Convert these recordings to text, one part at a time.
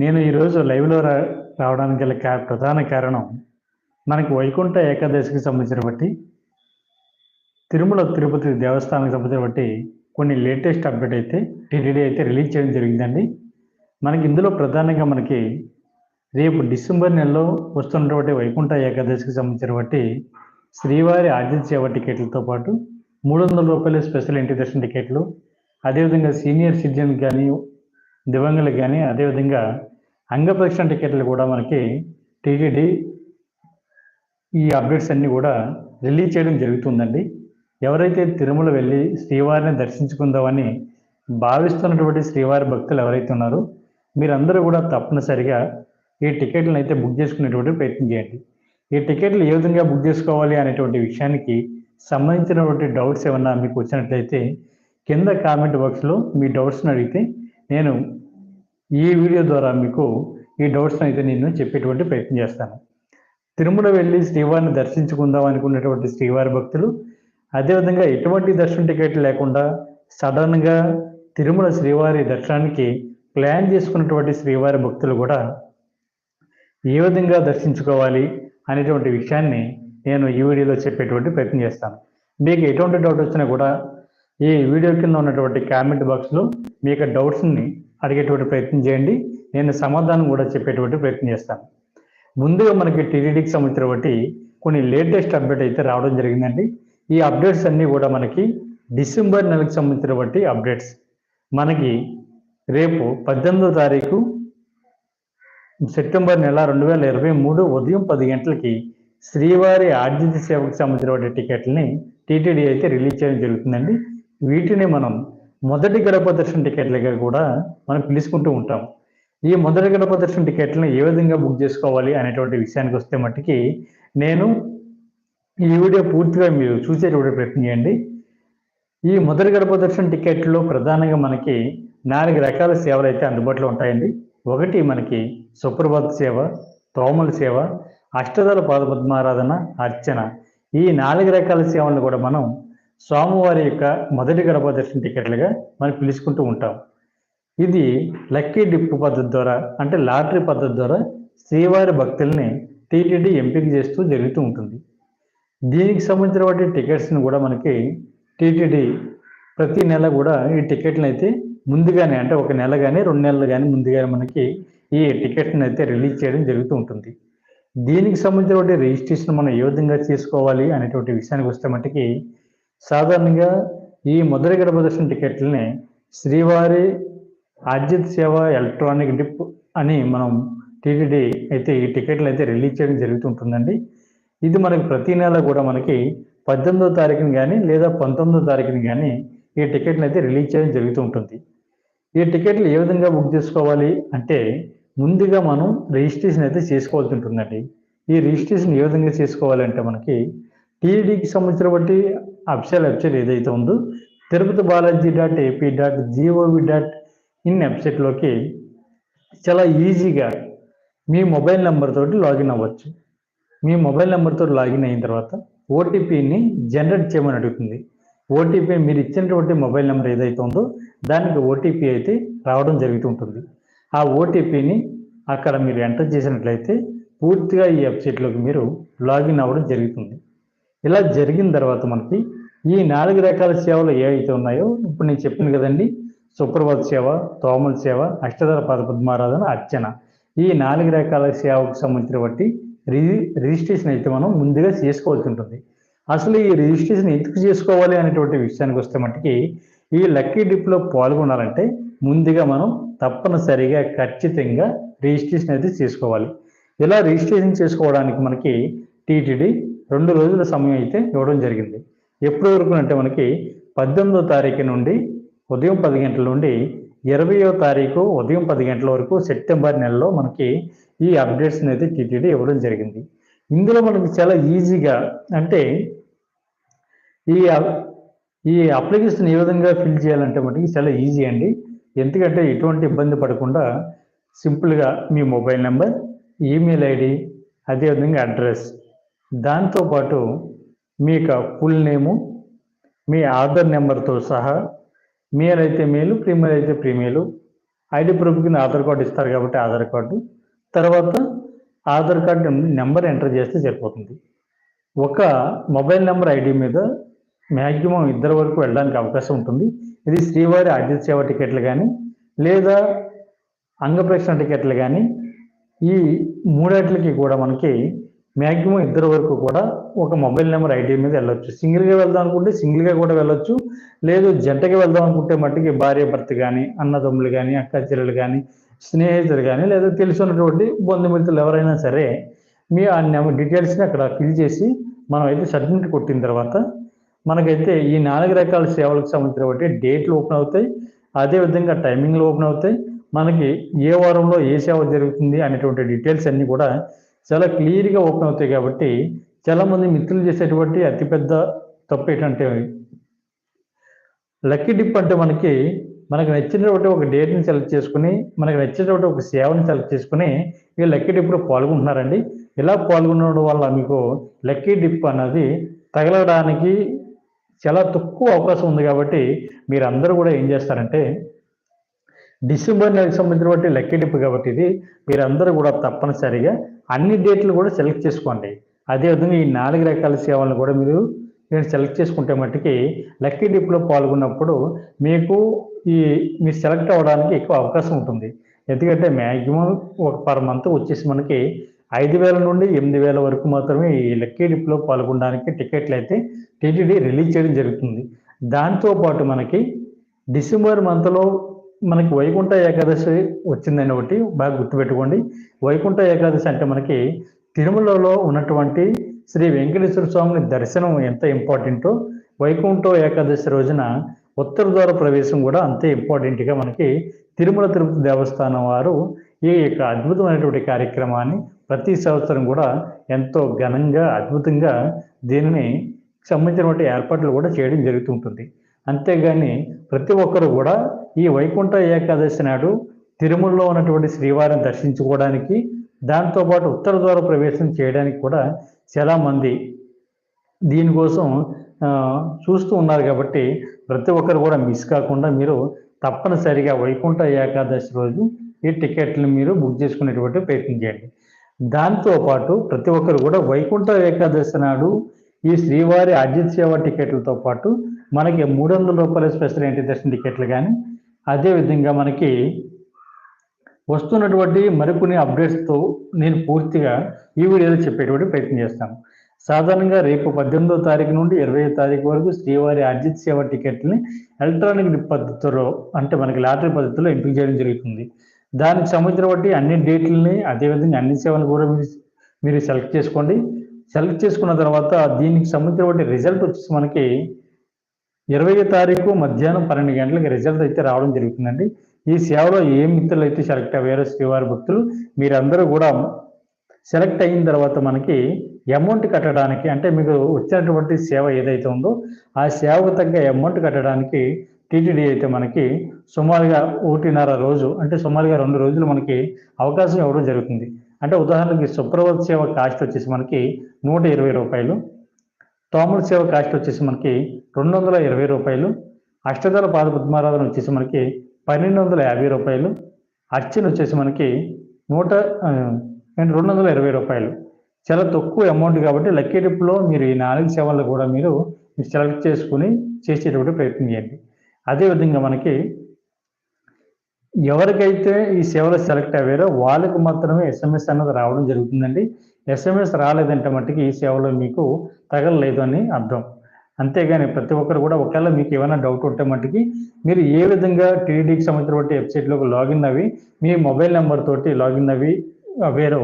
నేను ఈరోజు లైవ్లో రా రావడానికి గల కా ప్రధాన కారణం మనకి వైకుంఠ ఏకాదశికి సంబంధించిన బట్టి తిరుమల తిరుపతి దేవస్థానానికి సంబంధించిన బట్టి కొన్ని లేటెస్ట్ అప్డేట్ అయితే టీటీడీ అయితే రిలీజ్ చేయడం జరిగిందండి. మనకి ఇందులో ప్రధానంగా మనకి రేపు డిసెంబర్ నెలలో వస్తున్నటువంటి వైకుంఠ ఏకాదశికి సంబంధించిన బట్టి శ్రీవారి ఆదిత్య సేవ టికెట్లతో పాటు మూడు వందల రూపాయల స్పెషల్ ఇంటి దర్శన టికెట్లు అదేవిధంగా సీనియర్ సిటిజన్ కానీ దివ్యాంగులకు కానీ అదేవిధంగా అంగప్రదక్షిణ టికెట్లు కూడా మనకి టీటీడీ ఈ అప్డేట్స్ అన్నీ కూడా రిలీజ్ చేయడం జరుగుతుందండి. ఎవరైతే తిరుమల వెళ్ళి శ్రీవారిని దర్శించుకుందామని భావిస్తున్నటువంటి శ్రీవారి భక్తులు ఎవరైతే ఉన్నారో మీరందరూ కూడా తప్పనిసరిగా ఈ టికెట్లను అయితే బుక్ చేసుకునేటువంటి ప్రయత్నం చేయండి. ఈ టికెట్లు ఏ విధంగా బుక్ చేసుకోవాలి అనేటువంటి విషయానికి సంబంధించినటువంటి డౌట్స్ ఏమన్నా మీకు వచ్చినట్లయితే కింద కామెంట్ బాక్స్లో మీ డౌట్స్ని అడిగితే నేను ఈ వీడియో ద్వారా మీకు ఈ డౌట్స్ని అయితే నేను చెప్పేటువంటి ప్రయత్నం చేస్తాను. తిరుమల వెళ్ళి శ్రీవారిని దర్శించుకుందాం అనుకున్నటువంటి శ్రీవారి భక్తులు అదేవిధంగా ఎటువంటి దర్శన టికెట్ లేకుండా సడన్గా తిరుమల శ్రీవారి దర్శనానికి ప్లాన్ చేసుకున్నటువంటి శ్రీవారి భక్తులు కూడా ఏ విధంగా దర్శించుకోవాలి అనేటువంటి విషయాన్ని నేను ఈ వీడియోలో చెప్పేటువంటి ప్రయత్నం చేస్తాను. మీకు ఎటువంటి డౌట్ వచ్చినా కూడా ఈ వీడియో కింద ఉన్నటువంటి కామెంట్ బాక్స్లో మీ యొక్క డౌట్స్ని అడిగేటువంటి ప్రయత్నం చేయండి. నేను సమాధానం కూడా చెప్పేటువంటి ప్రయత్నం చేస్తాను. ముందుగా మనకి టీటీడీకి సంబంధించిన బట్టి కొన్ని లేటెస్ట్ అప్డేట్ అయితే రావడం జరిగిందండి. ఈ అప్డేట్స్ అన్నీ కూడా మనకి డిసెంబర్ నెలకు సంబంధించిన బట్టి అప్డేట్స్. మనకి రేపు పద్దెనిమిదో తారీఖు సెప్టెంబర్ నెల రెండు వేల ఇరవై మూడు ఉదయం పది గంటలకి శ్రీవారి ఆర్జిత సేవకు సంబంధించిన టికెట్లని టీటీడీ అయితే రిలీజ్ చేయడం జరుగుతుందండి. వీటిని మనం మొదటి గడప దర్శన టికెట్లుగా కూడా మనం పిలుచుకుంటూ ఉంటాం ఈ మొదటి గడప దర్శన టికెట్లను ఏ విధంగా బుక్ చేసుకోవాలి అనేటువంటి విషయానికి వస్తే మట్టికి నేను ఈ వీడియో పూర్తిగా మీరు చూసేటువంటి ప్రయత్నం చేయండి. ఈ మొదటి గడప దర్శన టికెట్లో ప్రధానంగా మనకి నాలుగు రకాల సేవలు అయితే అందుబాటులో ఉంటాయండి. ఒకటి మనకి సుప్రభాత సేవ తోమల సేవ అష్టదళ పాదపద్మారాధన అర్చన. ఈ నాలుగు రకాల సేవలను కూడా మనం స్వామివారి యొక్క మొదటి గడప దర్శన టికెట్లుగా మనం పిలుచుకుంటూ ఉంటాం. ఇది లక్కీ డిప్ పద్ధతి ద్వారా అంటే లాటరీ పద్ధతి ద్వారా శ్రీవారి భక్తుల్ని టీటీడీ ఎంపిక చేస్తూ జరుగుతూ ఉంటుంది. దీనికి సంబంధించిన వాటి టికెట్స్ని కూడా మనకి టీటీడీ ప్రతి నెల కూడా ఈ టికెట్లను అయితే ముందుగానే అంటే ఒక నెల కానీ రెండు నెలలు కానీ ముందుగానే మనకి ఈ టికెట్ని అయితే రిలీజ్ చేయడం జరుగుతూ ఉంటుంది. దీనికి సంబంధించినటువంటి రిజిస్ట్రేషన్ మనం ఏ విధంగా చేసుకోవాలి అనేటువంటి విషయానికి వస్తే మటుకి సాధారణంగా ఈ మొదటి గడప దర్శన టికెట్లని శ్రీవారి ఆర్జిత్ సేవ ఎలక్ట్రానిక్ డిప్ అని మనం టీటీడీ అయితే ఈ టికెట్లు అయితే రిలీజ్ చేయడం జరుగుతుంటుందండి. ఇది మనకి ప్రతి నెల కూడా మనకి పద్దెనిమిదో తారీఖుని కానీ లేదా పంతొమ్మిదో తారీఖుని కానీ ఈ టికెట్లు అయితే రిలీజ్ చేయడం జరుగుతూ ఉంటుంది ఈ టికెట్లు ఏ విధంగా బుక్ చేసుకోవాలి అంటే ముందుగా మనం రిజిస్ట్రేషన్ అయితే చేసుకోవాల్సి ఉంటుందండి. ఈ రిజిస్ట్రేషన్ ఏ విధంగా చేసుకోవాలంటే మనకి టీడీకి సంబంధించిన బట్టి అఫిషియల్ వెబ్సైట్ ఏదైతే ఉందో Tirupati Balaji dot AP dot G O V dot in వెబ్సైట్లోకి చాలా ఈజీగా మీ మొబైల్ నెంబర్ తోటి లాగిన్ అవ్వచ్చు. మీ మొబైల్ నెంబర్తో లాగిన్ అయిన తర్వాత ఓటీపీని జనరేట్ చేయమని అడుగుతుంది. ఓటీపీ మీరు ఇచ్చినటువంటి మొబైల్ నెంబర్ ఏదైతే ఉందో దానికి ఓటీపీ అయితే రావడం జరుగుతూ ఉంటుంది. ఆ ఓటీపీని అక్కడ మీరు ఎంటర్ చేసినట్లయితే పూర్తిగా ఈ వెబ్సైట్లోకి మీరు లాగిన్ అవ్వడం జరుగుతుంది. ఇలా జరిగిన తర్వాత మనకి ఈ నాలుగు రకాల సేవలు ఏవైతే ఉన్నాయో ఇప్పుడు నేను చెప్పాను కదండి సుప్రభాత సేవ తోమల సేవ అష్టధర పద పద్మారాధన అర్చన. ఈ నాలుగు రకాల సేవకు సంబంధించిన బట్టి రిజి రిజిస్ట్రేషన్ అయితే మనం ముందుగా చేసుకోవాల్సి ఉంటుంది. అసలు ఈ రిజిస్ట్రేషన్ ఎందుకు చేసుకోవాలి అనేటువంటి విషయానికి వస్తే మట్టుకి ఈ లక్కీ డిప్లో పాల్గొనాలంటే ముందుగా మనం తప్పనిసరిగా ఖచ్చితంగా రిజిస్ట్రేషన్ అయితే చేసుకోవాలి. ఇలా రిజిస్ట్రేషన్ చేసుకోవడానికి మనకి టీటీడీ రెండు రోజుల సమయం అయితే ఇవ్వడం జరిగింది. ఎప్పటి వరకు అంటే మనకి పద్దెనిమిదో తారీఖు నుండి ఉదయం పది గంటల నుండి ఇరవయో తారీఖు ఉదయం పది గంటల వరకు సెప్టెంబర్ నెలలో మనకి ఈ అప్డేట్స్ని అయితే టీటీడీ ఇవ్వడం జరిగింది. ఇందులో మనకి చాలా ఈజీగా అంటే ఈ ఈ అప్లికేషన్ ఏ విధంగా ఫిల్ చేయాలంటే మనకి చాలా ఈజీ అండి. ఎందుకంటే ఎటువంటి ఇబ్బంది పడకుండా సింపుల్గా మీ మొబైల్ నెంబర్ ఈమెయిల్ ఐడి అదేవిధంగా అడ్రస్ దాంతోపాటు మీ యొక్క ఫుల్ నేము మీ ఆధార్ నెంబర్తో సహా మేల్ అయితే మేలు ప్రీమియర్ అయితే ప్రీమియలు. ఐడి ప్రూఫ్ కింద ఆధార్ కార్డు ఇస్తారు కాబట్టి ఆధార్ కార్డు. తర్వాత ఆధార్ కార్డు నెంబర్ ఎంటర్ చేస్తే సరిపోతుంది. ఒక మొబైల్ నెంబర్ ఐడి మీద మ్యాక్సిమం ఇద్దరు వరకు వెళ్ళడానికి అవకాశం ఉంటుంది. ఇది శ్రీవారి ఆర్జిత సేవ టికెట్లు కానీ లేదా అంగప్రక్షణ టికెట్లు కానీ ఈ మూడేట్లకి కూడా మనకి మ్యాక్సిమం ఇద్దరు వరకు కూడా ఒక మొబైల్ నెంబర్ ఐటీ మీద వెళ్ళొచ్చు. సింగిల్గా వెళ్దాం అనుకుంటే సింగిల్గా కూడా వెళ్ళొచ్చు. లేదు జంటగా వెళ్దాం అనుకుంటే మట్టికి భార్య భర్త కానీ అన్నదమ్ములు కానీ అక్క చెల్లెలు కానీ స్నేహితులు కానీ లేదా తెలుసున్నటువంటి బంధుమిత్రులు ఎవరైనా సరే మీ ఆ నెంబర్ డీటెయిల్స్ని అక్కడ ఫిల్ చేసి మనం అయితే సబ్మిట్ కొట్టిన తర్వాత మనకైతే ఈ నాలుగు రకాల సేవలకు సంబంధించినటువంటి డేట్లు ఓపెన్ అవుతాయి. అదేవిధంగా టైమింగ్లు ఓపెన్ అవుతాయి. మనకి ఏ వారంలో ఏ సేవ జరుగుతుంది అనేటువంటి డీటెయిల్స్ అన్నీ కూడా చాలా క్లియర్గా ఓపెన్ అవుతాయి కాబట్టి చాలామంది మిత్రులు చేసేటువంటి అతిపెద్ద తప్పు ఏంటంటే లక్కీ డిప్ అంటే మనకి మనకు నచ్చినటువంటి ఒక డేట్ని సెలెక్ట్ చేసుకుని మనకు నచ్చినటువంటి ఒక సేవని సెలెక్ట్ చేసుకుని ఈ లక్కీ డిప్లో పాల్గొంటున్నారండి. ఇలా పాల్గొనడం వల్ల మీకు లక్కీ డిప్ అన్నది తగలడానికి చాలా తక్కువ అవకాశం ఉంది కాబట్టి మీరు అందరూ కూడా ఏం చేస్తారంటే డిసెంబర్ నెలకు సంబంధించినటువంటి లక్కీ డిప్ కాబట్టి ఇది మీరందరూ కూడా తప్పనిసరిగా అన్ని డేట్లు కూడా సెలెక్ట్ చేసుకోండి. అదేవిధంగా ఈ నాలుగు రకాల సేవలను కూడా మీరు నేను సెలెక్ట్ చేసుకుంటే మట్టుకి లక్కీ డిప్లో పాల్గొన్నప్పుడు మీకు ఈ మీరు సెలెక్ట్ అవ్వడానికి ఎక్కువ అవకాశం ఉంటుంది. ఎందుకంటే మ్యాక్సిమం ఒక పర్ మంత్ వచ్చేసి మనకి ఐదు వేల నుండి ఎనిమిది వేల వరకు మాత్రమే ఈ లక్కీ డిప్లో పాల్గొనడానికి టికెట్లు అయితే టీటీడీ రిలీజ్ చేయడం జరుగుతుంది. దాంతోపాటు మనకి డిసెంబర్ మంత్లో మనకి వైకుంఠ ఏకాదశి వచ్చిందని ఒకటి బాగా గుర్తుపెట్టుకోండి. వైకుంఠ ఏకాదశి అంటే మనకి తిరుమలలో ఉన్నటువంటి శ్రీ వెంకటేశ్వర స్వామిని దర్శనం ఎంత ఇంపార్టెంటో వైకుంఠ ఏకాదశి రోజున ఉత్తర ద్వార ప్రవేశం కూడా అంతే ఇంపార్టెంట్గా మనకి తిరుమల తిరుపతి దేవస్థానం వారు ఈ యొక్క అద్భుతమైనటువంటి కార్యక్రమాన్ని ప్రతి సంవత్సరం కూడా ఎంతో ఘనంగా అద్భుతంగా దీనిని సంబంధించినటువంటి ఏర్పాట్లు కూడా చేయడం జరుగుతుంటుంది అంతేగాని ప్రతి ఒక్కరు కూడా ఈ వైకుంఠ ఏకాదశి నాడు తిరుమలలో ఉన్నటువంటి శ్రీవారిని దర్శించుకోవడానికి దాంతోపాటు ఉత్తర ద్వార ప్రవేశం చేయడానికి కూడా చాలామంది దీనికోసం చూస్తూ ఉన్నారు కాబట్టి ప్రతి ఒక్కరు కూడా మిస్ కాకుండా మీరు తప్పనిసరిగా వైకుంఠ ఏకాదశి రోజు ఈ టికెట్లను మీరు బుక్ చేసుకునేటువంటి ప్రయత్నం చేయండి. దాంతోపాటు ప్రతి ఒక్కరు కూడా వైకుంఠ ఏకాదశి నాడు ఈ శ్రీవారి అజిత్ సేవ టికెట్లతో పాటు మనకి మూడు వందల రూపాయల స్పెషల్ ఎంట్రీ దర్శన టికెట్లు కానీ అదేవిధంగా మనకి వస్తున్నటువంటి మరికొన్ని అప్డేట్స్తో నేను పూర్తిగా ఈ వీడియోలో చెప్పేటువంటి ప్రయత్నం చేస్తాను. సాధారణంగా రేపు పద్దెనిమిదో తారీఖు నుండి ఇరవై తారీఖు వరకు శ్రీవారి అర్జిత్ సేవ టికెట్ని ఎలక్ట్రానిక్ పద్ధతిలో అంటే మనకి లాటరీ పద్ధతిలో ఎంపిక చేయడం జరుగుతుంది. దానికి సంబంధించిన అన్ని డేట్లని అదేవిధంగా అన్ని సేవలు కూడా మీరు మీరు సెలెక్ట్ చేసుకోండి. సెలెక్ట్ చేసుకున్న తర్వాత దీనికి సంబంధించిన రిజల్ట్ వచ్చేసి మనకి ఇరవై తారీఖు మధ్యాహ్నం పన్నెండు గంటలకి రిజల్ట్ అయితే రావడం జరుగుతుందండి. ఈ సేవలో ఏ మిత్రులు అయితే సెలెక్ట్ అయ్యారో శ్రీవారి భక్తులు మీరందరూ కూడా సెలెక్ట్ అయిన తర్వాత మనకి అమౌంట్ కట్టడానికి అంటే మీకు వచ్చినటువంటి సేవ ఏదైతే ఉందో ఆ సేవకు తగ్గ అమౌంట్ కట్టడానికి టీటీడీ అయితే మనకి సుమారుగా ఒకటిన్నర రోజు అంటే సుమారుగా రెండు రోజులు మనకి అవకాశం ఇవ్వడం జరుగుతుంది. అంటే ఉదాహరణకి సుప్రభాత్ సేవ కాస్ట్ వచ్చేసి మనకి నూట ఇరవై రూపాయలు. తోముల సేవ కాస్ట్ వచ్చేసి మనకి రెండు వందల ఇరవై రూపాయలు. అష్టదళ పాద పద్మారాధన వచ్చేసి మనకి పన్నెండు వందల యాభై రూపాయలు. అర్చన వచ్చేసి మనకి నూట రెండు వందల ఇరవై రూపాయలు. చాలా తక్కువ అమౌంట్ కాబట్టి లక్కీ ట్రిప్లో మీరు ఈ నాలుగు సేవల్లో కూడా మీరు సెలెక్ట్ చేసుకుని చేసేటువంటి ప్రయత్నం చేయండి. అదేవిధంగా మనకి ఎవరికైతే ఈ సేవలు సెలెక్ట్ అయ్యారో వాళ్ళకు మాత్రమే ఎస్ఎంఎస్ అన్నది రావడం జరుగుతుందండి. ఎస్ఎంఎస్ రాలేదంటే మట్టుకి ఈ సేవలో మీకు తగలలేదు అని అర్థం. అంతేగాని ప్రతి ఒక్కరు కూడా ఒకవేళ మీకు ఏమైనా డౌట్ ఉంటే మట్టుకి మీరు ఏ విధంగా టీడీకి సంబంధించినటువంటి వెబ్సైట్లోకి లాగిన్ అవి మీ మొబైల్ నెంబర్ తోటి లాగిన్ అవి వేరు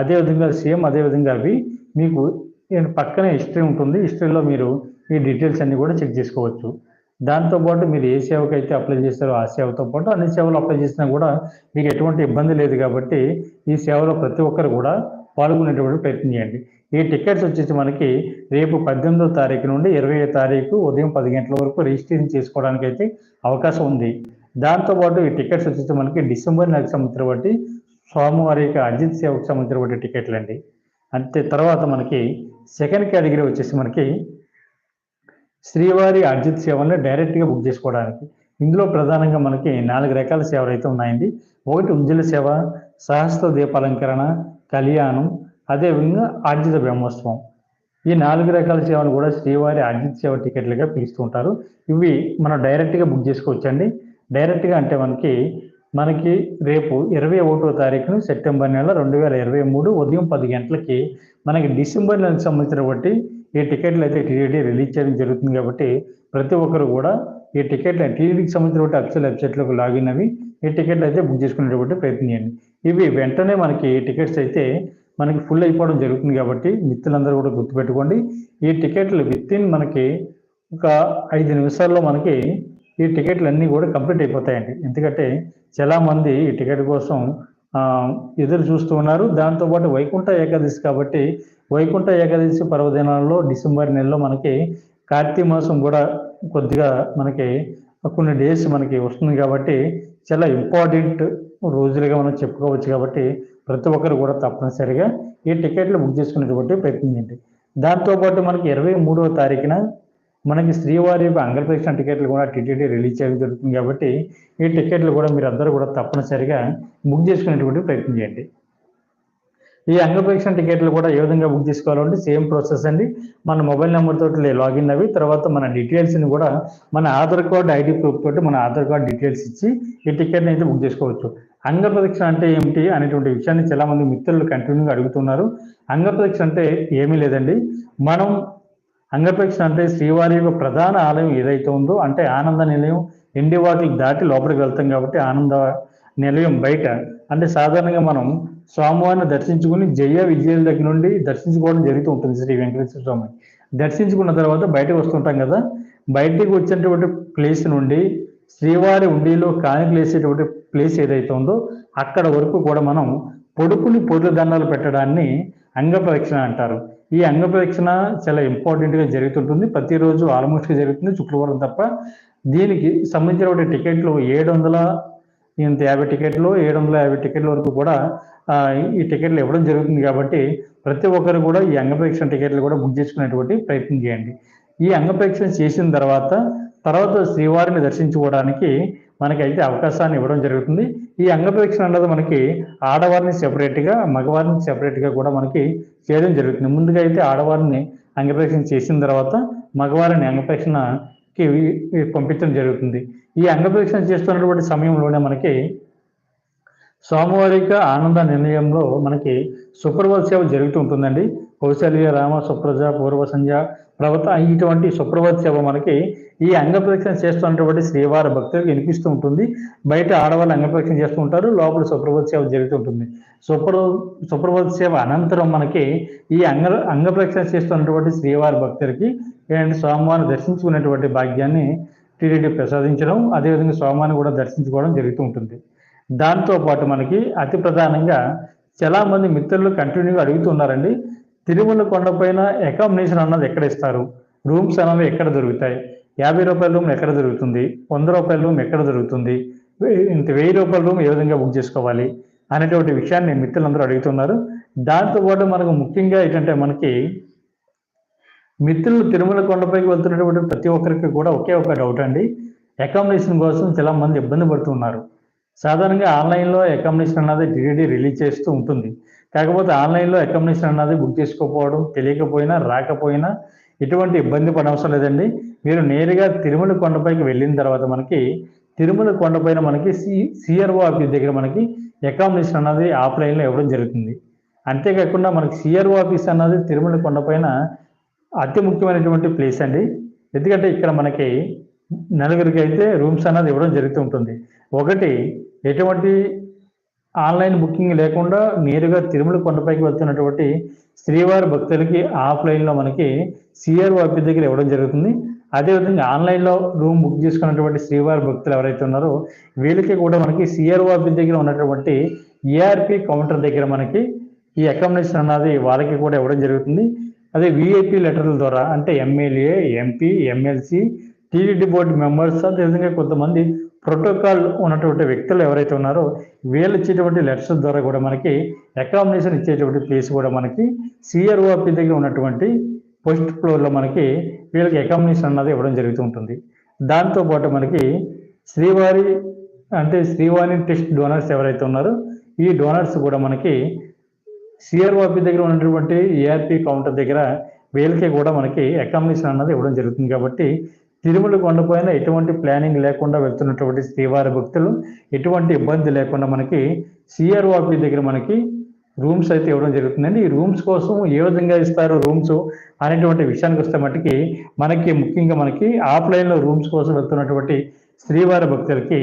అదేవిధంగా సేమ్ అదేవిధంగా అవి మీకు పక్కనే హిస్టరీ ఉంటుంది. హిస్టరీలో మీరు ఈ డీటెయిల్స్ అన్నీ కూడా చెక్ చేసుకోవచ్చు. దాంతోపాటు మీరు ఏ సేవకు అయితే అప్లై చేస్తారో ఆ సేవతో పాటు అన్ని సేవలు అప్లై చేసినా కూడా మీకు ఎటువంటి ఇబ్బంది లేదు కాబట్టి ఈ సేవలో ప్రతి ఒక్కరు కూడా పాల్గొనేటువంటి ప్రయత్నం చేయండి. ఈ టికెట్స్ వచ్చేసి మనకి రేపు పద్దెనిమిదో తారీఖు నుండి ఇరవై తారీఖు ఉదయం పది గంటల వరకు రిజిస్ట్రేషన్ చేసుకోవడానికి అయితే అవకాశం ఉంది. దాంతోపాటు ఈ టికెట్స్ వచ్చేసి మనకి డిసెంబర్ నెలకు సంవత్సరం బట్టి స్వామివారి యొక్క అజిత్ సేవకు సంబంధించిన టికెట్లు అండి. అంతే తర్వాత మనకి సెకండ్ కేటగిరీ వచ్చేసి మనకి శ్రీవారి అర్జిత్ సేవలను డైరెక్ట్గా బుక్ చేసుకోవడానికి. ఇందులో ప్రధానంగా మనకి నాలుగు రకాల సేవలు అయితే ఉన్నాయండి. ఒకటి ఉంజల సేవ సహస్ర దీపాలంకరణ కళ్యాణం అదేవిధంగా ఆర్జిత బ్రహ్మోత్సవం. ఈ నాలుగు రకాల సేవలు కూడా శ్రీవారి ఆర్జిత సేవ టికెట్లుగా పిలుస్తూ ఉంటారు. ఇవి మనం డైరెక్ట్గా బుక్ చేసుకోవచ్చండి. డైరెక్ట్గా అంటే మనకి మనకి రేపు ఇరవై ఒకటో తారీఖున సెప్టెంబర్ నెల రెండు వేల ఇరవై మూడు ఉదయం పది గంటలకి మనకి డిసెంబర్ నెలకు సంబంధించిన బట్టి ఈ టికెట్లు అయితే టీడీ రిలీజ్ చేయడం జరుగుతుంది కాబట్టి ప్రతి ఒక్కరు కూడా ఈ టికెట్లు టీడీకి సంబంధించిన అఫీషియల్ వెబ్సైట్లోకి లాగిన్ అవి ఈ టికెట్లు అయితే బుక్ చేసుకునేటువంటి ప్రయత్నం చేయండి ఇవి వెంటనే మనకి టికెట్స్ అయితే మనకి ఫుల్ అయిపోవడం జరుగుతుంది కాబట్టి మిత్రులందరూ కూడా గుర్తుపెట్టుకోండి. ఈ టికెట్లు విత్ ఇన్ మనకి ఒక ఐదు నిమిషాల్లో మనకి ఈ టికెట్లు అన్నీ కూడా కంప్లీట్ అయిపోతాయండి. ఎందుకంటే చాలా మంది ఈ టికెట్ కోసం ఎదురు చూస్తూ ఉన్నారు. దాంతోపాటు వైకుంఠ ఏకాదశి కాబట్టి వైకుంఠ ఏకాదశి పర్వదినాల్లో డిసెంబర్ నెలలో మనకి కార్తీక మాసం కూడా కొద్దిగా మనకి కొన్ని డేస్ మనకి వస్తుంది కాబట్టి చాలా ఇంపార్టెంట్ రోజులుగా మనం చెప్పుకోవచ్చు కాబట్టి ప్రతి ఒక్కరు కూడా తప్పనిసరిగా ఈ టికెట్లు బుక్ చేసుకునేటువంటి ప్రయత్నం చేయండి. దాంతోపాటు మనకి ఇరవై మూడవ తారీఖున మనకి శ్రీవారి యొక్క అంగప్రదక్షిణ టికెట్లు కూడా టీటీడీ రిలీజ్ చేయడం జరుగుతుంది కాబట్టి ఈ టికెట్లు కూడా మీరు అందరూ కూడా తప్పనిసరిగా బుక్ చేసుకునేటువంటి ప్రయత్నం చేయండి. ఈ అంగపరీక్ష టికెట్లు కూడా ఏ విధంగా బుక్ చేసుకోవాలంటే సేమ్ ప్రాసెస్ అండి. మన మొబైల్ నెంబర్ తోటి లాగిన్ అవి తర్వాత మన డీటెయిల్స్ని కూడా మన ఆధార్ కార్డ్ ఐడి ప్రూఫ్ తోటి మన ఆధార్ కార్డ్ డీటెయిల్స్ ఇచ్చి ఈ టికెట్ని అయితే బుక్ చేసుకోవచ్చు. అంగప్రదక్షిణ అంటే ఏమిటి అనేటువంటి విషయాన్ని చాలా మంది మిత్రులు కంటిన్యూగా అడుగుతున్నారు. అంగప్రదక్షిణ అంటే ఏమీ లేదండి. మనం అంగప్రదక్షిణ అంటే శ్రీవారి యొక్క ప్రధాన ఆలయం ఏదైతే ఉందో అంటే ఆనంద నిలయం ఎండి వాటికి దాటి లోపలికి వెళ్తాం కాబట్టి ఆనంద నిలయం బయట అంటే సాధారణంగా మనం స్వామివారిని దర్శించుకుని జయ విజయాల దగ్గర నుండి దర్శించుకోవడం జరుగుతూ ఉంటుంది శ్రీ వెంకటేశ్వర స్వామి. దర్శించుకున్న తర్వాత బయటకు వస్తుంటాం కదా బయటికి వచ్చినటువంటి ప్లేస్ నుండి శ్రీవారి ఉండిలో కానికలు వేసేటువంటి ప్లేస్ ఏదైతే ఉందో అక్కడ వరకు కూడా మనం పొడుపుని పొడుల దండాలు పెట్టడాన్ని అంగప్రదక్షిణ అంటారు. ఈ అంగప్రదక్షిణ చాలా ఇంపార్టెంట్గా జరుగుతుంటుంది. ప్రతిరోజు ఆల్మోస్ట్గా జరుగుతుంది శుక్రవారం తప్ప. దీనికి సంబంధించిన టికెట్లు ఏడు వందల ఇంత యాభై టికెట్లు ఏడు వందల యాభై టికెట్ల వరకు కూడా ఈ టికెట్లు ఇవ్వడం జరుగుతుంది కాబట్టి ప్రతి ఒక్కరు కూడా ఈ అంగప్రదక్షిణ టికెట్లు కూడా బుక్ చేసుకునేటువంటి ప్రయత్నం చేయండి. ఈ అంగప్రదక్షిణ చేసిన తర్వాత తర్వాత శ్రీవారిని దర్శించుకోవడానికి మనకైతే అవకాశాన్ని ఇవ్వడం జరుగుతుంది. ఈ అంగప్రదక్షిణ అన్నది మనకి ఆడవారిని సెపరేట్గా మగవారిని సెపరేట్గా కూడా మనకి చేయడం జరుగుతుంది. ముందుగా అయితే ఆడవారిని అంగప్రేక్షణ చేసిన తర్వాత మగవారిని అంగప్రదక్షిణకి పంపించడం జరుగుతుంది. ఈ అంగప్రదక్షిణ చేస్తున్నటువంటి సమయంలోనే మనకి సోమవారిక ఆనంద నిర్ణయంలో మనకి సుప్రభాత సేవ జరుగుతూ ఉంటుందండి. కౌశల్య రామ సుప్రజ పూర్వ సంధ్య ప్రవత ఇటువంటి సుప్రభాత సేవ మనకి ఈ అంగప్రదక్షిణ చేస్తున్నటువంటి శ్రీవారి భక్తులకు వినిపిస్తూ ఉంటుంది. బయట ఆడవాళ్ళు అంగప్రదక్షిణ చేస్తూ ఉంటారు. లోపల సుప్రభాత సేవ జరుగుతూ ఉంటుంది. సుప్ర సుప్రభాత సేవ అనంతరం మనకి ఈ అంగ అంగప్రదక్షిణ చేస్తున్నటువంటి శ్రీవారి భక్తులకి ఏంటంటే స్వామివారిని దర్శించుకునేటువంటి భాగ్యాన్ని టీడీడీ ప్రసాదించడం అదేవిధంగా స్వామిని కూడా దర్శించుకోవడం జరుగుతూ ఉంటుంది. దాంతో పాటు మనకి అతి ప్రధానంగా చాలా మంది మిత్రులు కంటిన్యూగా అడుగుతున్నారండి తిరుమల కొండపైన అకామిడేషన్ అన్నది ఎక్కడ ఇస్తారు? రూమ్స్ అనేవి ఎక్కడ దొరుకుతాయి? యాభై రూపాయల రూమ్ ఎక్కడ దొరుకుతుంది? వంద రూపాయల రూమ్ ఎక్కడ దొరుకుతుంది? ఇంత వెయ్యి రూపాయల రూమ్ ఏ విధంగా బుక్ చేసుకోవాలి? అనేటువంటి విషయాన్ని మిత్రులందరూ అడుగుతున్నారు. దాంతోపాటు మనకు ముఖ్యంగా ఏంటంటే మనకి మిత్రులు తిరుమల కొండపైకి వెళ్తున్నటువంటి ప్రతి ఒక్కరికి కూడా ఒకే ఒక డౌట్ అండి. అకామిడేషన్ కోసం చాలా మంది ఇబ్బంది పడుతున్నారు. సాధారణంగా ఆన్లైన్లో అకామిడేషన్ అన్నది టీడీడీ రిలీజ్ చేస్తూ ఉంటుంది. కాకపోతే ఆన్లైన్లో అకామిడేషన్ అన్నది బుక్ చేసుకోకపోవడం తెలియకపోయినా రాకపోయినా ఎటువంటి ఇబ్బంది పడవసరం లేదండి. మీరు నేరుగా తిరుమల కొండపైకి వెళ్ళిన తర్వాత మనకి తిరుమల కొండపైన మనకి సి సిఆర్ఓ ఆఫీస్ దగ్గర మనకి అకామిడేషన్ అన్నది ఆఫ్లైన్లో ఇవ్వడం జరుగుతుంది. అంతేకాకుండా మనకి సిఆర్ఓ ఆఫీస్ అన్నది తిరుమల కొండపైన అతి ముఖ్యమైనటువంటి ప్లేస్ అండి. ఎందుకంటే ఇక్కడ మనకి నలుగురికి అయితే రూమ్స్ అన్నది ఇవ్వడం జరుగుతూ ఉంటుంది. ఒకటి ఎటువంటి ఆన్లైన్ బుకింగ్ లేకుండా నేరుగా తిరుమల కొండపైకి వెళ్తున్నటువంటి శ్రీవారి భక్తులకి ఆఫ్లైన్లో మనకి సిఆర్ ఆఫీస్ దగ్గర ఇవ్వడం జరుగుతుంది. అదేవిధంగా ఆన్లైన్లో రూమ్ బుక్ చేసుకున్నటువంటి శ్రీవారి భక్తులు ఎవరైతే ఉన్నారో వీళ్ళకి కూడా మనకి సిఆర్ ఆఫీస్ దగ్గర ఉన్నటువంటి ఏఆర్పి కౌంటర్ దగ్గర మనకి ఈ అకామిడేషన్ అన్నది వాళ్ళకి కూడా ఇవ్వడం జరుగుతుంది. అదే విఐపి లెటర్ల ద్వారా అంటే MLA MP MLC TTD board members అదేవిధంగా కొంతమంది ప్రోటోకాల్ ఉన్నటువంటి వ్యక్తులు ఎవరైతే ఉన్నారో వీళ్ళు ఇచ్చేటువంటి లెటర్స్ ద్వారా కూడా మనకి అకామిడేషన్ ఇచ్చేటువంటి ప్లేస్ కూడా మనకి సిఆర్ఓపి దగ్గర ఉన్నటువంటి పోస్ట్ ఫ్లోర్లో మనకి వీళ్ళకి అకామిడేషన్ అన్నది ఇవ్వడం జరుగుతూ ఉంటుంది. దాంతోపాటు మనకి శ్రీవారి అంటే శ్రీవారి టెస్ట్ డోనర్స్ ఎవరైతే ఉన్నారో ఈ డోనర్స్ కూడా మనకి సిఆర్ఓపి దగ్గర ఉన్నటువంటి ఏఆర్పి కౌంటర్ దగ్గర వీళ్ళకి కూడా మనకి అకామిడేషన్ అన్నది ఇవ్వడం జరుగుతుంది. కాబట్టి తిరుమల కొండపైన ఎటువంటి ప్లానింగ్ లేకుండా వెళ్తున్నటువంటి శ్రీవారి భక్తులు ఎటువంటి ఇబ్బంది లేకుండా మనకి సిఆర్ఓపి దగ్గర మనకి రూమ్స్ అయితే ఇవ్వడం జరుగుతుందండి. ఈ రూమ్స్ కోసం ఏ విధంగా ఇస్తారు రూమ్స్ అనేటువంటి విషయానికి వస్తే మటుకి మనకి ముఖ్యంగా మనకి ఆఫ్లైన్లో రూమ్స్ కోసం వెళ్తున్నటువంటి శ్రీవారి భక్తులకి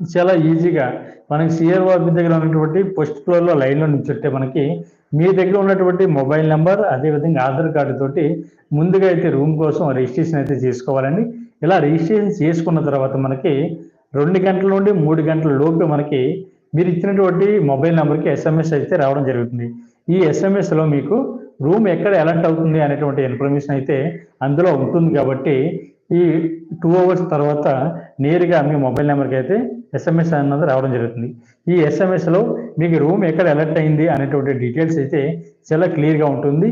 చాలా ఈజీగా మనకి సిఆర్ మీ దగ్గర ఉన్నటువంటి ఫస్ట్ ఫ్లోర్లో లైన్లో నుంచుంటే మనకి మీ దగ్గర ఉన్నటువంటి మొబైల్ నెంబర్ అదేవిధంగా ఆధార్ కార్డు తోటి ముందుగా అయితే రూమ్ కోసం రిజిస్ట్రేషన్ అయితే చేసుకోవాలండి. ఇలా రిజిస్ట్రేషన్ చేసుకున్న తర్వాత మనకి రెండు గంటల నుండి మూడు గంటల లోపు మనకి మీరు ఇచ్చినటువంటి మొబైల్ నెంబర్కి ఎస్ఎంఎస్ అయితే రావడం జరుగుతుంది. ఈ ఎస్ఎంఎస్లో మీకు రూమ్ ఎక్కడ ఎలర్ట్ అవుతుంది అనేటువంటి ఇన్ఫర్మేషన్ అయితే అందులో ఉంటుంది కాబట్టి ఈ టూ అవర్స్ తర్వాత నేరుగా మీ మొబైల్ నెంబర్కి అయితే ఎస్ఎంఎస్ అన్నది రావడం జరుగుతుంది. ఈ ఎస్ఎంఎస్లో మీకు రూమ్ ఎక్కడ అలర్ట్ అయింది అనేటువంటి డీటెయిల్స్ అయితే చాలా క్లియర్గా ఉంటుంది.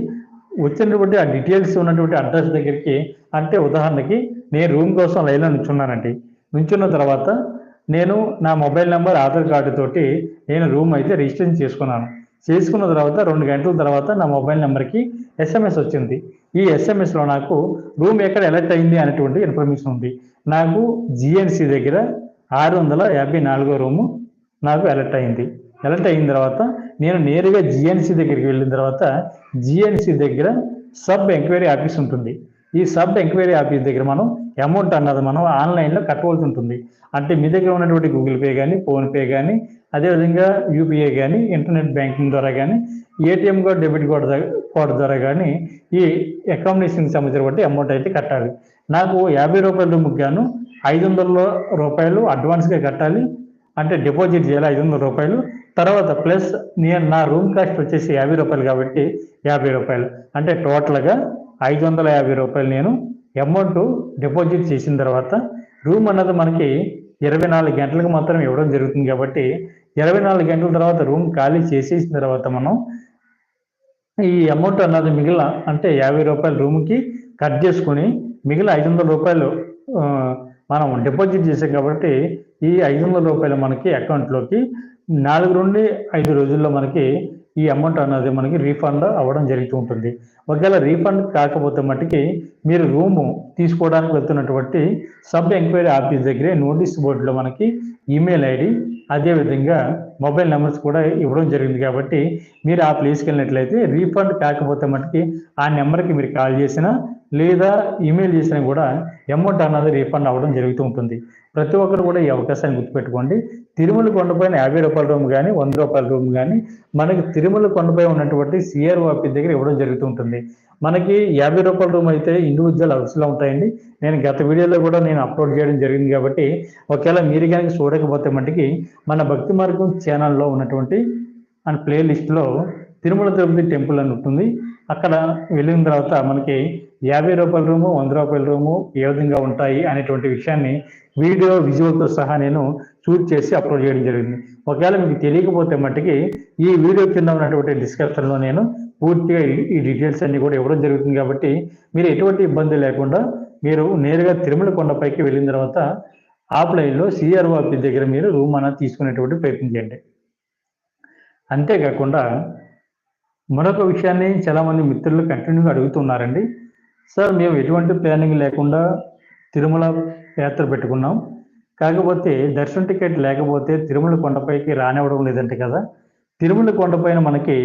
వచ్చినటువంటి ఆ డీటెయిల్స్ ఉన్నటువంటి అడ్రస్ దగ్గరికి అంటే ఉదాహరణకి నేను రూమ్ కోసం లైన్లో నుంచున్నానండి. నుంచున్న తర్వాత నేను నా మొబైల్ నెంబర్ ఆధార్ కార్డు తోటి నేను రూమ్ అయితే రిజిస్ట్రేషన్ చేసుకున్నాను. చేసుకున్న తర్వాత రెండు గంటల తర్వాత నా మొబైల్ నెంబర్కి ఎస్ఎంఎస్ వచ్చింది. ఈ ఎస్ఎంఎస్లో నాకు రూమ్ ఎక్కడ ఎలర్ట్ అయింది అనేటువంటి ఇన్ఫర్మేషన్ ఉంది. నాకు జిఎన్సి దగ్గర ఆరు వందల యాభై నాలుగో రూము నాకు అలర్ట్ అయింది. అలర్ట్ అయిన తర్వాత నేను నేరుగా జిఎన్సి దగ్గరికి వెళ్ళిన తర్వాత జిఎన్సి దగ్గర సబ్ ఎంక్వైరీ ఆఫీస్ ఉంటుంది. ఈ సబ్ ఎంక్వైరీ ఆఫీస్ దగ్గర మనం అమౌంట్ అన్నది మనం ఆన్లైన్లో కట్టవలసి ఉంటుంది. అంటే మీ దగ్గర ఉన్నటువంటి గూగుల్ పే కానీ ఫోన్పే కానీ అదేవిధంగా యూపీఐ కానీ ఇంటర్నెట్ బ్యాంకింగ్ ద్వారా కానీ ATM card debit card card ద్వారా కానీ ఈ అకామిడేషన్కి బట్టి అమౌంట్ అయితే కట్టాలి. నాకు యాభై రూపాయల రూముకి గాను ఐదు వందల రూపాయలు అడ్వాన్స్గా కట్టాలి. అంటే డిపాజిట్ చేయాలి ఐదు వందల రూపాయలు. తర్వాత ప్లస్ నేను నా రూమ్ కాస్ట్ వచ్చేసి యాభై రూపాయలు కాబట్టి యాభై రూపాయలు. అంటే టోటల్గా ఐదు వందల యాభై రూపాయలు నేను అమౌంట్ డిపాజిట్ చేసిన తర్వాత రూమ్ అన్నది మనకి ఇరవై నాలుగు గంటలకు మాత్రం ఇవ్వడం జరుగుతుంది కాబట్టి ఇరవై నాలుగు గంటల తర్వాత రూమ్ ఖాళీ చేసేసిన తర్వాత మనం ఈ అమౌంట్ అన్నది మిగిలిన అంటే యాభై రూపాయలు రూమ్కి కట్ చేసుకుని మిగిలిన ఐదు వందల రూపాయలు మనం డిపాజిట్ చేసాం కాబట్టి ఈ ఐదు వందల రూపాయలు మనకి అకౌంట్లోకి నాలుగు నుండి ఐదు రోజుల్లో మనకి ఈ అమౌంట్ అన్నది మనకి రీఫండ్ అవ్వడం జరుగుతూ ఉంటుంది. ఒకవేళ రీఫండ్ కాకపోతే మటుకి మీరు రూము తీసుకోవడానికి వెళ్తున్నటువంటి సబ్ ఎంక్వైరీ ఆఫీస్ దగ్గరే నోటీస్ బోర్డులో మనకి ఈమెయిల్ ఐడి అదేవిధంగా మొబైల్ నెంబర్స్ కూడా ఇవ్వడం జరిగింది కాబట్టి మీరు ఆ ప్లేస్కి వెళ్ళినట్లయితే రీఫండ్ కాకపోతే మటుకి ఆ నెంబర్కి మీరు కాల్ చేసినా లేదా ఈమెయిల్ చేసినా కూడా అమౌంట్ అన్నది రీఫండ్ అవ్వడం జరుగుతూ ఉంటుంది. ప్రతి ఒక్కరు కూడా ఈ అవకాశాన్ని గుర్తుపెట్టుకోండి. తిరుమల కొండపైన యాభై రూపాయల రూమ్ కానీ వంద రూపాయల రూమ్ కానీ మనకి తిరుమల కొండపై ఉన్నటువంటి సిఆర్ ఆఫీస్ దగ్గర ఇవ్వడం జరుగుతూ ఉంటుంది మనకి యాభై రూపాయల రూమ్ అయితే ఇండివిజువల్ హౌస్లో ఉంటాయండి. నేను గత వీడియోలో కూడా నేను అప్లోడ్ చేయడం జరిగింది కాబట్టి ఒకవేళ మీరు కనుక చూడకపోతే మటుకి మన భక్తి మార్గం ఛానల్లో ఉన్నటువంటి అండ్ ప్లే లిస్ట్లో తిరుమల తిరుపతి టెంపుల్ అని ఉంటుంది. అక్కడ వెళ్ళిన తర్వాత మనకి యాభై రూపాయల రూము వంద రూపాయల రూము ఏ విధంగా ఉంటాయి అనేటువంటి విషయాన్ని వీడియో విజువల్తో సహా నేను షూట్ చేసి అప్లోడ్ చేయడం జరిగింది. ఒకవేళ మీకు తెలియకపోతే మట్టుకి ఈ వీడియో కింద ఉన్నటువంటి డిస్క్రిప్షన్లో నేను పూర్తిగా ఈ- ఈ డీటెయిల్స్ అన్ని కూడా ఇవ్వడం జరుగుతుంది కాబట్టి మీరు ఎటువంటి ఇబ్బంది లేకుండా మీరు నేరుగా తిరుమల కొండపైకి వెళ్ళిన తర్వాత ఆఫ్లైన్లో సిఆర్ఓ ఆఫీస్ దగ్గర మీరు రూమ్ అనేది తీసుకునేటువంటి ప్రయత్నం చేయండి. అంతేకాకుండా మరొక విషయాన్ని చాలామంది మిత్రులు కంటిన్యూగా అడుగుతున్నారండి. సార్ మేము ఎటువంటి ప్లానింగ్ లేకుండా తిరుమల యాత్ర పెట్టుకున్నాం. కాకపోతే దర్శన టికెట్ లేకపోతే తిరుమల కొండపైకి రానివ్వడం లేదంట కదా. తిరుమల కొండపైన మనకి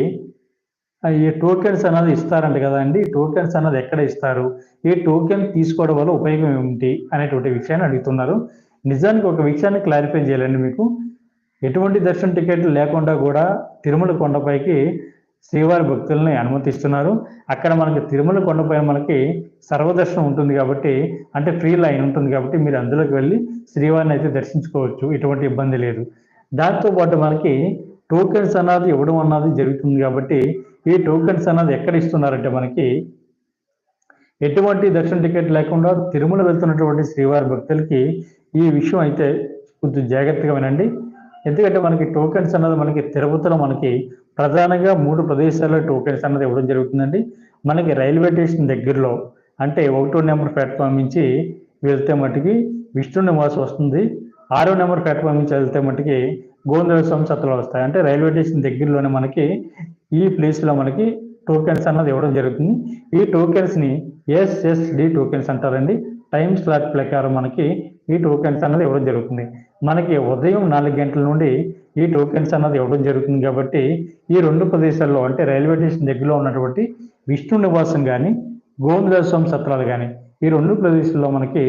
ఈ టోకెన్స్ అన్నది ఇస్తారంట కదా అండి. టోకెన్స్ అన్నది ఎక్కడ ఇస్తారు? ఈ టోకెన్ తీసుకోవడం వల్ల ఉపయోగం ఏమిటి అనేటువంటి విషయాన్ని అడుగుతున్నారు. నిజానికి ఒక విషయాన్ని క్లారిఫై చేయాలండి మీకు. ఎటువంటి దర్శన టికెట్ లేకుండా కూడా తిరుమల కొండపైకి శ్రీవారి భక్తుల్ని అనుమతిస్తున్నారు. అక్కడ మనకి తిరుమల కొండపై మనకి సర్వదర్శనం ఉంటుంది కాబట్టి అంటే ఫ్రీ లైన్ ఉంటుంది కాబట్టి మీరు అందులోకి వెళ్ళి శ్రీవారిని అయితే దర్శించుకోవచ్చు. ఎటువంటి ఇబ్బంది లేదు. దాంతో పాటు మనకి టోకెన్స్ అన్నది ఇవ్వడం అన్నది జరుగుతుంది కాబట్టి ఈ టోకెన్స్ అన్నది ఎక్కడ ఇస్తున్నారంటే మనకి ఎటువంటి దర్శన టికెట్ లేకుండా తిరుమల వెళ్తున్నటువంటి శ్రీవారి భక్తులకి ఈ విషయం అయితే కొంచెం జాగ్రత్తగా వినండి. ఎందుకంటే మనకి టోకెన్స్ అన్నది మనకి తిరుపతిలో మనకి ప్రధానంగా మూడు ప్రదేశాల్లో టోకెన్స్ అన్నది ఇవ్వడం జరుగుతుందండి. మనకి రైల్వే స్టేషన్ దగ్గరలో అంటే ఒకటో నెంబర్ ప్లాట్ఫామ్ నుంచి వెళ్తే మటుకి విష్ణు నివాస్ వస్తుంది. ఆరో నెంబర్ ప్లాట్ఫామ్ నుంచి వెళ్తే మటుకి గోవిందరాజ స్వామి సత్తులు వస్తాయి. అంటే రైల్వే స్టేషన్ దగ్గరలోనే మనకి ఈ ప్లేస్లో మనకి టోకెన్స్ అన్నది ఇవ్వడం జరుగుతుంది. ఈ టోకెన్స్ని ఎస్ఎస్డి టోకెన్స్ అంటారండి. టైం స్లాట్ ప్రకారం మనకి ఈ టోకెన్స్ అన్నది ఇవ్వడం జరుగుతుంది. మనకి ఉదయం నాలుగు గంటల నుండి ఈ టోకెన్స్ అన్నది ఇవ్వడం జరుగుతుంది కాబట్టి ఈ రెండు ప్రదేశాల్లో అంటే రైల్వే స్టేషన్ దగ్గరలో ఉన్నటువంటి విష్ణు నివాసం కానీ గోవిందస్వామి సత్రాలు కానీ ఈ రెండు ప్రదేశాల్లో మనకి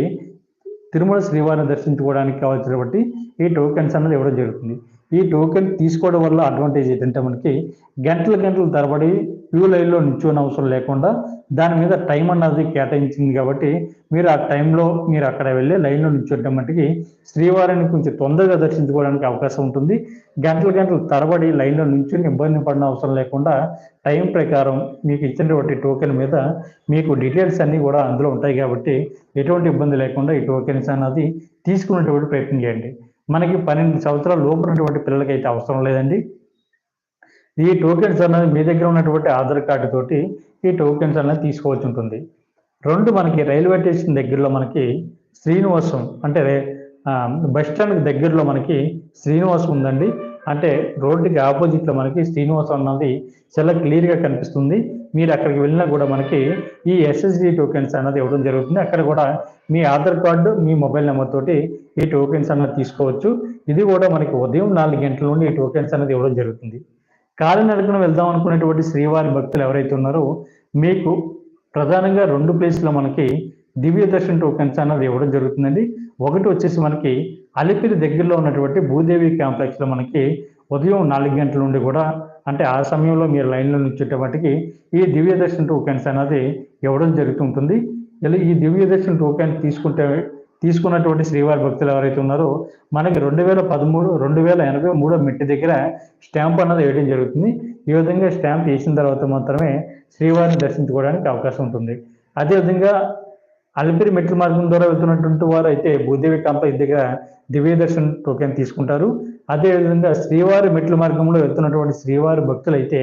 తిరుమల శ్రీవారిని దర్శించుకోవడానికి కావాల్సినటువంటి ఈ టోకెన్స్ అన్నది ఇవ్వడం జరుగుతుంది. ఈ టోకెన్ తీసుకోవడం వల్ల అడ్వాంటేజ్ ఏంటంటే మనకి గంటల గంటల తరబడి క్యూ లైన్లో నిల్చోని అవసరం లేకుండా దాని మీద టైం అన్నది కేటాయించింది కాబట్టి మీరు ఆ టైంలో మీరు అక్కడ వెళ్ళి లైన్లో నిల్చోటం మటుకి శ్రీవారిని కొంచెం తొందరగా దర్శించుకోవడానికి అవకాశం ఉంటుంది. గంటల గంటలు తరబడి లైన్లో నిల్చొని ఇబ్బంది పడిన అవసరం లేకుండా టైం ప్రకారం మీకు ఇచ్చినటువంటి టోకెన్ మీద మీకు డీటెయిల్స్ అన్నీ కూడా అందులో ఉంటాయి కాబట్టి ఎటువంటి ఇబ్బంది లేకుండా ఈ టోకెన్స్ అన్నది తీసుకునేటువంటి ప్రయత్నం చేయండి. మనకి పన్నెండు సంవత్సరాల లోపు ఉన్నటువంటి పిల్లలకి అయితే అవసరం లేదండి. ఈ టోకెన్స్ అన్నది మీ దగ్గర ఉన్నటువంటి ఆధార్ కార్డు తోటి ఈ టోకెన్స్ అన్నది తీసుకోవాల్సి ఉంటుంది. రెండు మనకి రైల్వే స్టేషన్ దగ్గరలో మనకి శ్రీనివాసం అంటే బస్ స్టాండ్ దగ్గరలో మనకి శ్రీనివాసం ఉందండి. అంటే రోడ్డుకి ఆపోజిట్లో మనకి శ్రీనివాసం అన్నది చాలా క్లియర్గా కనిపిస్తుంది. మీరు అక్కడికి వెళ్ళినా కూడా మనకి ఈ ఎస్ఎస్డి టోకెన్స్ అన్నది ఇవ్వడం జరుగుతుంది. అక్కడ కూడా మీ ఆధార్ కార్డు మీ మొబైల్ నెంబర్ తోటి ఈ టోకెన్స్ అన్నది తీసుకోవచ్చు. ఇది కూడా మనకి ఉదయం నాలుగు గంటల నుండి ఈ టోకెన్స్ అన్నది ఇవ్వడం జరుగుతుంది. కాలినడకన వెళ్దాం అనుకునేటువంటి శ్రీవారి భక్తులు ఎవరైతే ఉన్నారో మీకు ప్రధానంగా రెండు ప్లేస్లో మనకి దివ్య దర్శన్ టోకెన్స్ అన్నది ఇవ్వడం జరుగుతుందండి. ఒకటి వచ్చేసి మనకి అలిపిరి దగ్గరలో ఉన్నటువంటి భూదేవి కాంప్లెక్స్లో మనకి ఉదయం నాలుగు గంటల నుండి కూడా అంటే ఆ సమయంలో మీరు లైన్లో నిల్చుంటే ఈ దివ్య దర్శన టోకెన్స్ అనేది ఇవ్వడం జరుగుతుంటుంది. ఇలా ఈ దివ్య దర్శన టోకెన్ తీసుకుంటే తీసుకున్నటువంటి శ్రీవారి భక్తులు ఎవరైతే ఉన్నారో మనకి రెండు వేల పదమూడు రెండు వేల ఎనభై మూడో మెట్టి దగ్గర స్టాంప్ అన్నది వేయడం జరుగుతుంది. ఈ విధంగా స్టాంప్ వేసిన తర్వాత మాత్రమే శ్రీవారిని దర్శించుకోవడానికి అవకాశం ఉంటుంది. అదేవిధంగా అలిపిరి మెట్ల మార్గం ద్వారా వెళ్తున్నటువంటి వారు అయితే భూదేవి కాంప్లెక్స్ దగ్గర దివ్య దర్శన్ టోకెన్ తీసుకుంటారు. అదేవిధంగా శ్రీవారి మెట్ల మార్గంలో వెళ్తున్నటువంటి శ్రీవారి భక్తులు అయితే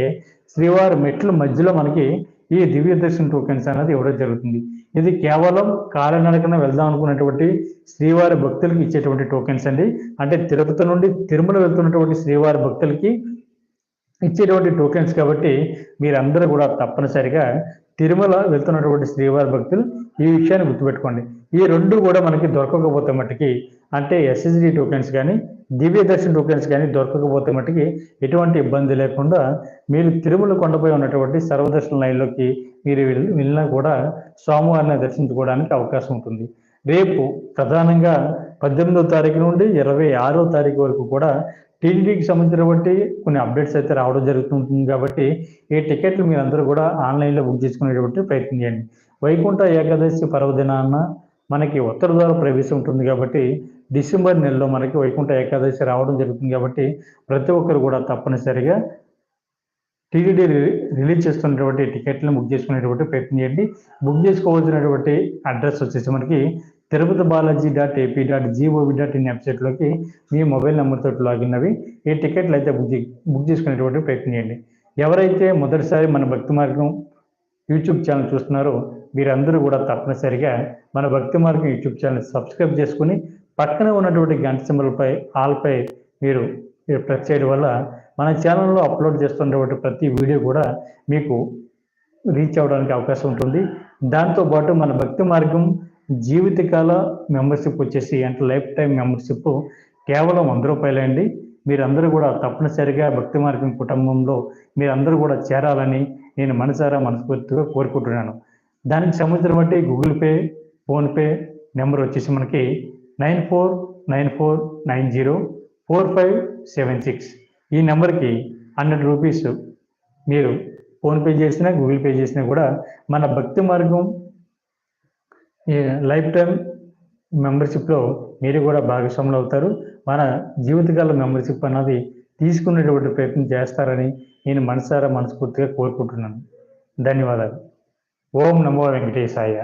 శ్రీవారి మెట్ల మధ్యలో మనకి ఈ దివ్య దర్శన టోకెన్స్ అనేది ఇవ్వడం జరుగుతుంది. ఇది కేవలం కాలనడకన వెళ్దాం అనుకున్నటువంటి శ్రీవారి భక్తులకి ఇచ్చేటువంటి టోకెన్స్ అండి. అంటే తిరుపతి నుండి తిరుమల వెళ్తున్నటువంటి శ్రీవారి భక్తులకి ఇచ్చేటువంటి టోకెన్స్ కాబట్టి మీరందరూ కూడా తప్పనిసరిగా తిరుమల వెళ్తున్నటువంటి శ్రీవారి భక్తులు ఈ విషయాన్ని గుర్తుపెట్టుకోండి. ఈ రెండు కూడా మనకి దొరకకపోతే మట్టుకి అంటే ఎస్ఎస్డి టోకెన్స్ కానీ దివ్య దర్శన్ టోకెన్స్ కానీ దొరకకపోతే మట్టుకి ఎటువంటి ఇబ్బంది లేకుండా మీరు తిరుమల కొండపై ఉన్నటువంటి సర్వదర్శన లైన్లోకి మీరు వెళ్ళి- వెళ్ళినా కూడా స్వామివారిని దర్శించుకోవడానికి అవకాశం ఉంటుంది. రేపు ప్రధానంగా పద్దెనిమిదో తారీఖు నుండి ఇరవై ఆరో తారీఖు వరకు కూడా టీటీడీకి సంబంధించినటువంటి కొన్ని అప్డేట్స్ అయితే రావడం జరుగుతుంటుంది కాబట్టి ఈ టికెట్లు మీరందరూ కూడా ఆన్లైన్లో బుక్ చేసుకునేటువంటి ప్రయత్నం చేయండి. వైకుంఠ ఏకాదశి పర్వదినాన మనకి ఉత్తర ద్వార ప్రవేశం ఉంటుంది కాబట్టి డిసెంబర్ నెలలో మనకి వైకుంఠ ఏకాదశి రావడం జరుగుతుంది కాబట్టి ప్రతి ఒక్కరు కూడా తప్పనిసరిగా టీటీడీ రిలీజ్ చేస్తున్నటువంటి టికెట్లను బుక్ చేసుకునేటువంటి ప్రయత్నం చేయండి. బుక్ చేసుకోవాల్సినటువంటి అడ్రస్ వచ్చేసి మనకి Tirupati Balaji dot AP dot G O V dot in వెబ్సైట్లోకి మీ మొబైల్ నెంబర్తో లాగిన్ అవి ఈ టికెట్లు అయితే బుక్ బుక్ చేసుకునేటువంటి ప్రయత్నం చేయండి. ఎవరైతే మొదటిసారి మన భక్తి మార్గం యూట్యూబ్ ఛానల్ చూస్తున్నారో మీరందరూ కూడా తప్పనిసరిగా మన భక్తి మార్గం యూట్యూబ్ ఛానల్ సబ్స్క్రైబ్ చేసుకుని పక్కన ఉన్నటువంటి గంట సింబల్పై ఆల్పై మీరు ప్రెస్ చేయడం వల్ల మన ఛానల్లో అప్లోడ్ చేస్తున్నటువంటి ప్రతి వీడియో కూడా మీకు రీచ్ అవ్వడానికి అవకాశం ఉంటుంది. దాంతోపాటు మన భక్తి మార్గం జీవితకాల మెంబర్షిప్ వచ్చేసి అంటే లైఫ్ టైం మెంబర్షిప్ కేవలం వంద రూపాయలే అండి. మీరందరూ కూడా తప్పనిసరిగా భక్తి మార్గం కుటుంబంలో మీరందరూ కూడా చేరాలని నేను మనసారా మనస్ఫూర్తిగా కోరుకుంటున్నాను. దానికి సంబంధించిన బట్టి గూగుల్ పే ఫోన్పే నెంబర్ వచ్చేసి మనకి nine four nine four nine zero four five seven six. ఈ నెంబర్కి హండ్రెడ్ రూపీస్ మీరు ఫోన్పే చేసినా గూగుల్ పే చేసినా కూడా మన భక్తి మార్గం లైఫ్ టైం మెంబర్షిప్లో మీరు కూడా భాగస్వాములు అవుతారు. మన జీవితకాల మెంబర్షిప్ అన్నది తీసుకునేటువంటి ప్రయత్నం చేస్తారని నేను మనసారా మనస్ఫూర్తిగా కోరుకుంటున్నాను. ధన్యవాదాలు. ஓம் நமோ வெங்கடேசாயா.